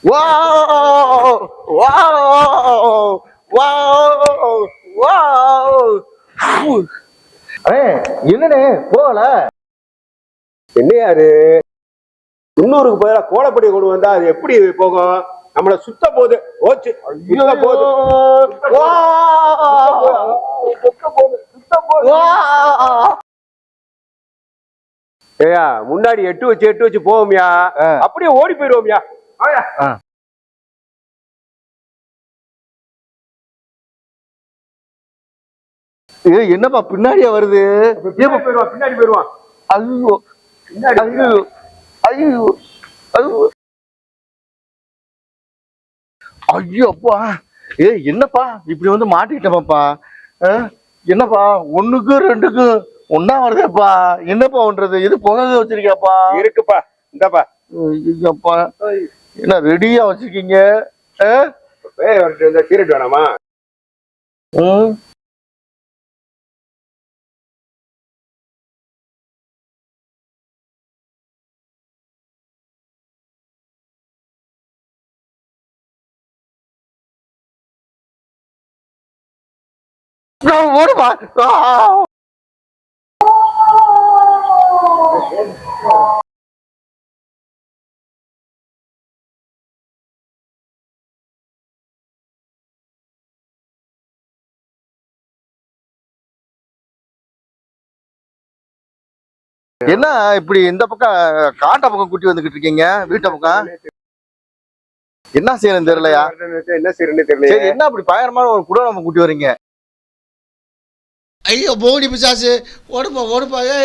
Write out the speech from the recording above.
Wow! Wow! Wow! அண்ணே என்னண்ணே போகல என்ன யாரு முன்னூறுக்கு பதிலா கோலப்படி கொண்டு வந்தா அது எப்படி போகும் நம்மள சுத்த போகுது ஓச்சு சுத்த போகுது ஏயா முன்னாடி எட்டு வச்சு எட்டு வச்சு போவோம்யா. அப்படியே ஓடி போயிருவோம்யா ஆயா. ஏ என்னப்பா பின்னாடியே வருது? பின்னாடி போயிருவான் ஐயோ. பின்னாடி ஐயோ. ஐயோ. ஐயோ. ஐயோ அப்பா. ஏ என்னப்பா? இப்படி வந்து மாட்டிக்கிட்டப்பாப்பா? என்னப்பா? ஒண்ணுக்கு ரெண்டுக்கு ஒன்னா வருதேப்பா. என்னப்பா பண்றது? எது புகை வச்சிருக்கியாப்பா? இருக்குப்பா. இந்தாப்பா. ஐயப்பா என்ன ரெடியா வச்சிருக்கீங்க? ஏய் ஒரு இந்த சீரட் வேணாமா ம். ஆ. என்ன இப்படி இந்த பக்கம் காட்ட பக்கம் கூட்டி வந்துகிட்டு இருக்கீங்க? வீட்டு பக்கம்? என்ன செய்யணும் தெரியலையா? என்ன செய்யறது தெரியல என்ன அப்படி பயங்கரமான ஒரு குடம் நம்ம கூட்டி வர்றீங்க? ஐயோ போடி பிசாசு. ஓடுப்பா ஓடுப்பா. ஏ